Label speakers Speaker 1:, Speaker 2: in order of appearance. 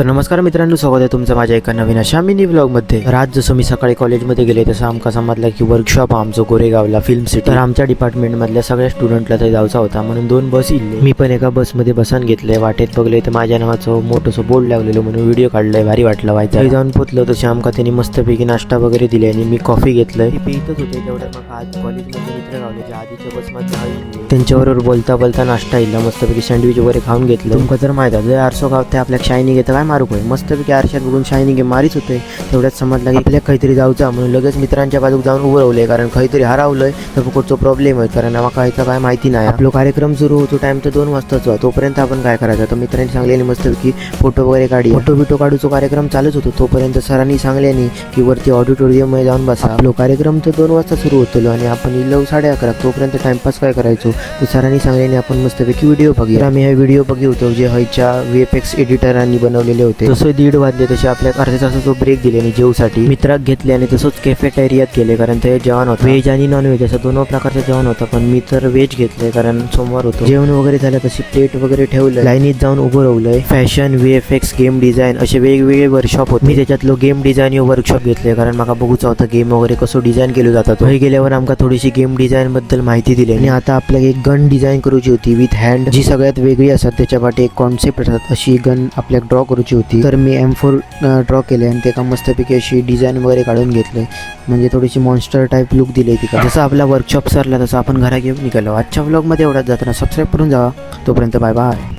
Speaker 1: तर नमस्कार मित्रांनो स्वागत आहे तुमचं माझ्या एका नवीन अशा मिनी ब्लॉगमध्ये आज जसं मी सकाळी कॉलेजमध्ये गेले तसं आमका समजला की वर्कशॉप आमचं गोरेगावला फिल्म सिटी तर आमच्या डिपार्टमेंटमधल्या सगळ्या स्टुडंटला ते जायचा होता म्हणून दोन बस इल्ले. मी पण एका बसमध्ये बसन घेतलंय वाटेत बघले तर माझ्या नावाचं मोठंसं बोर्ड लागलेलं म्हणून व्हिडिओ काढलाय भारी वाटलं व्हायचं. जाऊन पोचलं तसे आमका त्यांनी मस्तपैकी नाश्ता वगैरे दिले आणि मी कॉफी घेतलंय. ते पितच होते तेवढ्या मग आज कॉलेजमध्ये मित्र गावले जे आधीच्या बसमध्ये त्यांच्याबरोबर बोलता बोलता नाश्ता इल्ला मस्तपैकी सँडविच वगैरे खाऊन घेतलं. तुमका तर माहिती आहे आरसो गाव ते आपल्या शाईनी येतं काय मारू काय मस्तपैकी आरशात बघून शायनिंग हे मारीच होते. तेवढ्यात समजला की आपल्या काहीतरी जाऊचा म्हणून लगेच मित्रांच्या बाजूक जाऊन उभं रावलंय कारण काहीतरी हरावलंय. तर फुकटचा प्रॉब्लेम आहे कारण आम्हाला काहीचं काय माहिती नाही. आपला कार्यक्रम सुरू होतो टाइम तर दोन वाजताचा. तोपर्यंत आपण काय करायचं? तर मित्रांनी सांगलेली मस्तपैकी फोटो वगैरे काढी. फोटो बिटो काढूचो कार्यक्रम चालूच होतो. तोपर्यंत सरांनी सांगल्याने की वरती ऑडिटोरियममध्ये जाऊन बसा. आपला कार्यक्रम तर दोन वाजता सुरू होतो आणि आपण इलव साडे अकरा तोपर्यंत टाइमपास काय करायचो? तर सरांनी सांगल्याने आपण मस्तपैकी व्हिडिओ बघूया. आम्ही हा व्हिडिओ बघितलो जे हयच्या व्ही एफ एक्स एडिटरांनी बनवलेले होते. जसं दीड वाजले तसे आपल्या अर्ध्या तासाचा ब्रेक दिले आणि जेवसाठी मित्राक घेतले आणि तसंच कॅफेटेरियात गेले कारण ते जेवण होतं. व्हेज आणि नॉन व्हेज असं दोन प्रकारचं जेवण होतं पण मी तर व्हेज घेतलंय कारण सोमवार होतो. जेवण वगैरे झालं तशी प्लेट वगैरे ठेवलं लाईनीत जाऊन उभं राहिलंय. Fashion V F X game design असे वेगवेगळे वर्कशॉप होते. मी त्याच्यातलो गेम डिझाईन वर्कशॉप घेतले कारण मला बघूचा होतं गेम वगैरे कसं डिझाईन केलं जातात हे गेल्यावर आमका थोडीशी गेम डिझाईन बद्दल माहिती दिली आणि आता आपल्याला एक गन डिझाईन करूची होती विथ हँड जी सगळ्यात वेगळी असतात त्याच्या पाठी एक कॉन्सेप्ट असतात. अशी गन आपल्याला ड्रॉ करू फोरची होती. तर मी एम फोर ड्रॉ केले आणि ते मस्तपैकी अशी डिझाईन वगैरे काढून घेतले. म्हणजे थोडीशी मॉन्स्टर टाईप लुक दिली तिका जसं आपला वर्कशॉप सरला तसं आपण घरा घेऊन निघालो. आजच्या व्लॉगमध्ये एवढाच जाताना सबस्क्राईब करून जावा. तोपर्यंत बाय बाय